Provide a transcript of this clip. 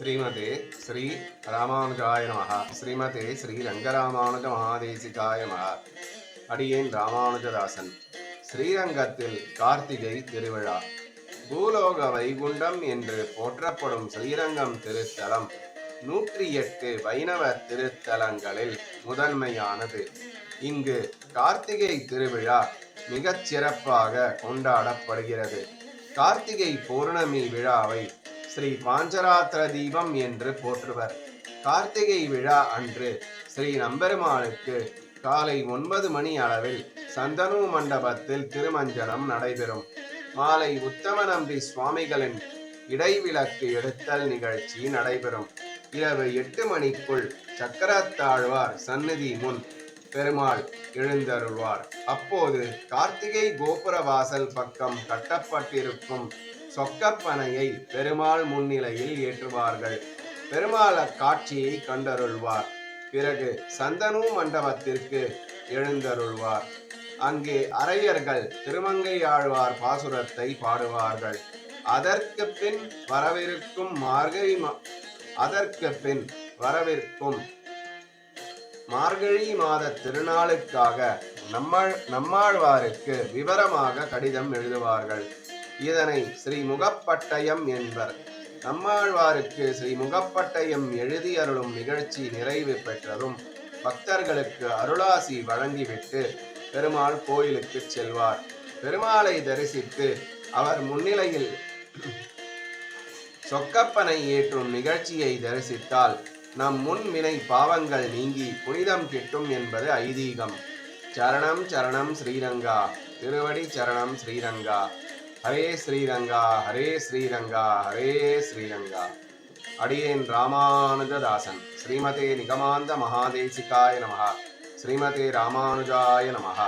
ஸ்ரீமதே ஸ்ரீ ராமானுஜாய நமஹ. ஸ்ரீமதே ஸ்ரீ ரங்கராமானுஜ மகாதேசிகாய நமஹ. அடியேன் ராமானுஜதாசன். ஸ்ரீரங்கத்தில் கார்த்திகை திருவிழா. பூலோக வைகுண்டம் என்று போற்றப்படும் ஸ்ரீரங்கம் திருத்தலம். நூற்றி எட்டு வைணவ திருத்தலங்களில் முதன்மையானது. இங்கு கார்த்திகை திருவிழா மிகச் சிறப்பாக கொண்டாடப்படுகிறது. கார்த்திகை பௌர்ணமி விழாவை ஸ்ரீ பாஞ்சராத்திர தீபம் என்று போற்றுவர். கார்த்திகை விழா அன்று ஸ்ரீ நம்பெருமாளுக்கு காலை ஒன்பது மணி அளவில் சந்தனு மண்டபத்தில் திருமஞ்சனம் நடைபெறும். மாலை உத்தமநம்பி சுவாமிகளின் இடைவிளக்கு எடுத்தல் நிகழ்ச்சி நடைபெறும். இரவு எட்டு மணிக்குள் சக்கரத்தாழ்வார் சந்நிதி முன் பெருமாள் எழுந்தருள்வார். அப்போது கார்த்திகை கோபுர வாசல் பக்கம் கட்டப்பட்டிருக்கும் சொக்கப்பனையை பெருமாள் முன்னிலையில் ஏற்றுவார்கள். பெருமாள் அக்காட்சியை கண்டருள்வார். பிறகு சந்தனு மண்டபத்திற்கு எழுந்தருள்வார். அங்கே அரையர்கள் திருமங்கை ஆழ்வார் பாசுரத்தை பாடுவார்கள். அதற்கு பின் வரவிருக்கும் மார்கழி மா- அதற்கு பின் வரவிருக்கும் மார்கழி மாத திருநாளுக்காக நம்மாழ் நம்மாழ்வாருக்கு விவரமாக கடிதம் எழுதுவார்கள். இதனை ஸ்ரீ முகப்பட்டயம் என்பர். நம்மாழ்வாருக்கு ஸ்ரீ முகப்பட்டயம் எழுதி அருளும் நிகழ்ச்சி நிறைவு பெற்றதும் பக்தர்களுக்கு அருளாசி வழங்கிவிட்டு பெருமாள் கோயிலுக்கு செல்வார். பெருமாளை தரிசித்து அவர் முன்னிலையில் சொக்கப்பனை ஏற்றும் நிகழ்ச்சியை தரிசித்தால் நம் முன் வினை பாவங்கள் நீங்கி புனிதம் கிட்டும் என்பது ஐதீகம். சரணம் சரணம் ஸ்ரீரங்கா. திருவடி சரணம் ஸ்ரீரங்கா. ஹரே ஸ்ரீரங்கா ஹரே ஸ்ரீரங்கா ஹரே ஸ்ரீரங்கா அடியேன் ராமானுஜதாசன் ஸ்ரீமதே நிகமாந்த மகாதேசிகாய நமஹ ஸ்ரீமதே ராமானுஜாய நமஹ